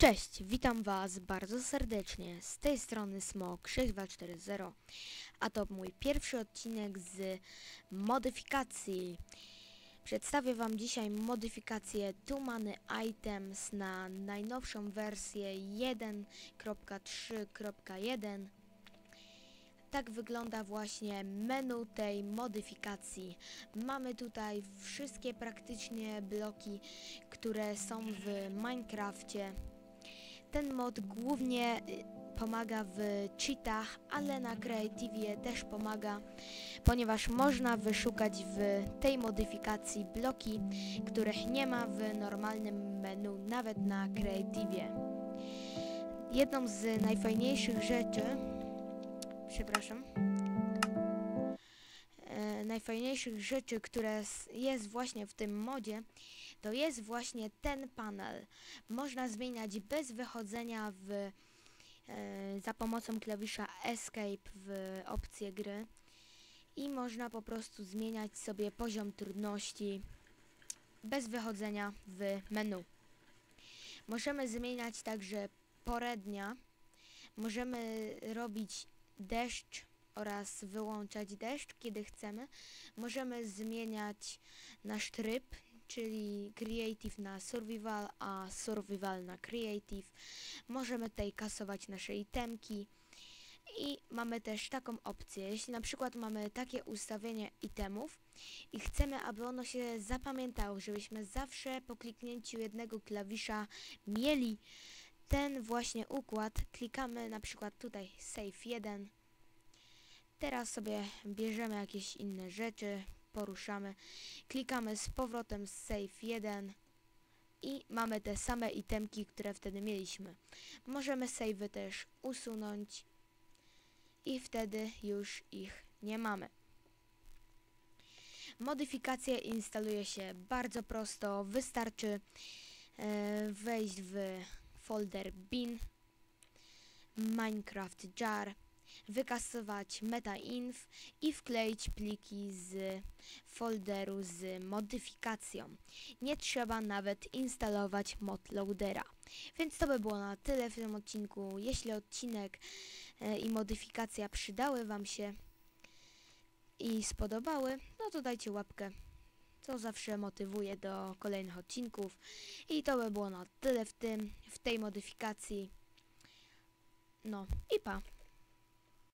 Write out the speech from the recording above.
Cześć, witam Was bardzo serdecznie. Z tej strony Smok6240, a to mój pierwszy odcinek z modyfikacji. Przedstawię Wam dzisiaj modyfikację Tumany Items na najnowszą wersję 1.3.1. Tak wygląda właśnie menu tej modyfikacji. Mamy tutaj wszystkie praktycznie bloki, które są w Minecrafcie. Ten mod głównie y, pomaga w cheatach, ale na Creativie też pomaga, ponieważ można wyszukać w tej modyfikacji bloki, których nie ma w normalnym menu, nawet na Creativie. Jedną z najfajniejszych rzeczy, przepraszam, najfajniejszych rzeczy, które jest właśnie w tym modzie, to jest właśnie ten panel. Można zmieniać bez wychodzenia w, e, za pomocą klawisza Escape w opcję gry i można po prostu zmieniać sobie poziom trudności bez wychodzenia w menu. Możemy zmieniać także porę dnia. Możemy robić deszcz oraz wyłączać deszcz, kiedy chcemy. Możemy zmieniać nasz tryb, czyli Creative na Survival, a Survival na Creative. Możemy tutaj kasować nasze itemki. I mamy też taką opcję, jeśli na przykład mamy takie ustawienie itemów i chcemy, aby ono się zapamiętało, żebyśmy zawsze po kliknięciu jednego klawisza mieli ten właśnie układ, klikamy na przykład tutaj Save 1. Teraz sobie bierzemy jakieś inne rzeczy, poruszamy, klikamy z powrotem Save 1 i mamy te same itemki, które wtedy mieliśmy. Możemy savey też usunąć i wtedy już ich nie mamy. Modyfikacje instaluje się bardzo prosto, wystarczy e, wejść w folder bin, Minecraft jar, wykasować metainf i wkleić pliki z folderu z modyfikacją. Nie trzeba nawet instalować modloadera. Więc to by było na tyle w tym odcinku. Jeśli odcinek e, i modyfikacja przydały Wam się i spodobały, no to dajcie łapkę. Co zawsze motywuje do kolejnych odcinków. I to by było na tyle w tym, w tej modyfikacji. No i pa.